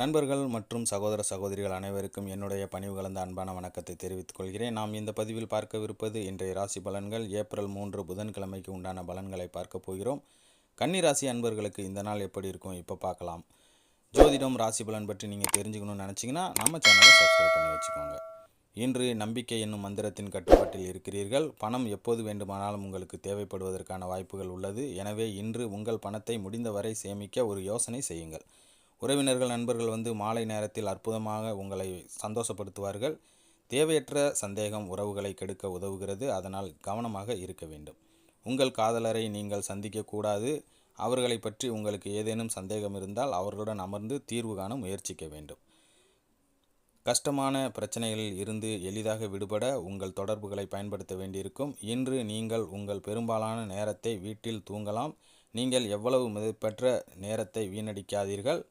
நண்பர்கள் மற்றும் சகோதர சகோதரிகள் அனைவருக்கும் என்னுடைய பணிவு கலந்த அன்பான வணக்கத்தை தெரிவித்துக் கொள்கிறேன். நாம் இந்த பதிவில் பார்க்கவிருப்பது இன்றைய ராசி பலன்கள். ஏப்ரல் மூன்று புதன்கிழமைக்கு உண்டான பலன்களை பார்க்க போகிறோம். கன்னி ராசி அன்பர்களுக்கு இந்த நாள் எப்படி இருக்கும்? இப்போ பார்க்கலாம். ஜோதிடம் ராசி பலன் பற்றி நீங்கள் தெரிஞ்சுக்கணும்னு நினச்சிங்கன்னா நம்ம சேனலை சப்ஸ்கிரைப் பண்ணி வச்சுக்கோங்க. இன்று நம்பிக்கை என்னும் மந்திரத்தின் கட்டுப்பாட்டில் இருக்கிறீர்கள். பணம் எப்போது வேண்டுமானாலும் உங்களுக்கு தேவைப்படுவதற்கான வாய்ப்புகள் உள்ளது. எனவே இன்று உங்கள் பணத்தை முடிந்தவரை சேமிக்க ஒரு யோசனை செய்யுங்கள். உறவினர்கள் நண்பர்கள் வந்து மாலை நேரத்தில் அற்புதமாக உங்களை சந்தோஷப்படுத்துவார்கள். தேவையற்ற சந்தேகம் உறவுகளை கெடுக்க உதவுகிறது. அதனால் கவனமாக இருக்க வேண்டும். உங்கள் காதலரை நீங்கள் சந்திக்கக்கூடாது அவர்களை பற்றி உங்களுக்கு ஏதேனும் சந்தேகம் இருந்தால் அவர்களுடன் அமர்ந்து தீர்வு காண முயற்சிக்க வேண்டும். கஷ்டமான பிரச்சனைகளில் இருந்து எளிதாக விடுபட உங்கள் தொடர்புகளை பயன்படுத்த வேண்டியிருக்கும். இன்று நீங்கள் உங்கள் பெரும்பாலான நேரத்தை வீட்டில் தூங்கலாம். நீங்கள் எவ்வளவு மிதப்பெற்ற நேரத்தை வீணடிக்காதீர்கள்.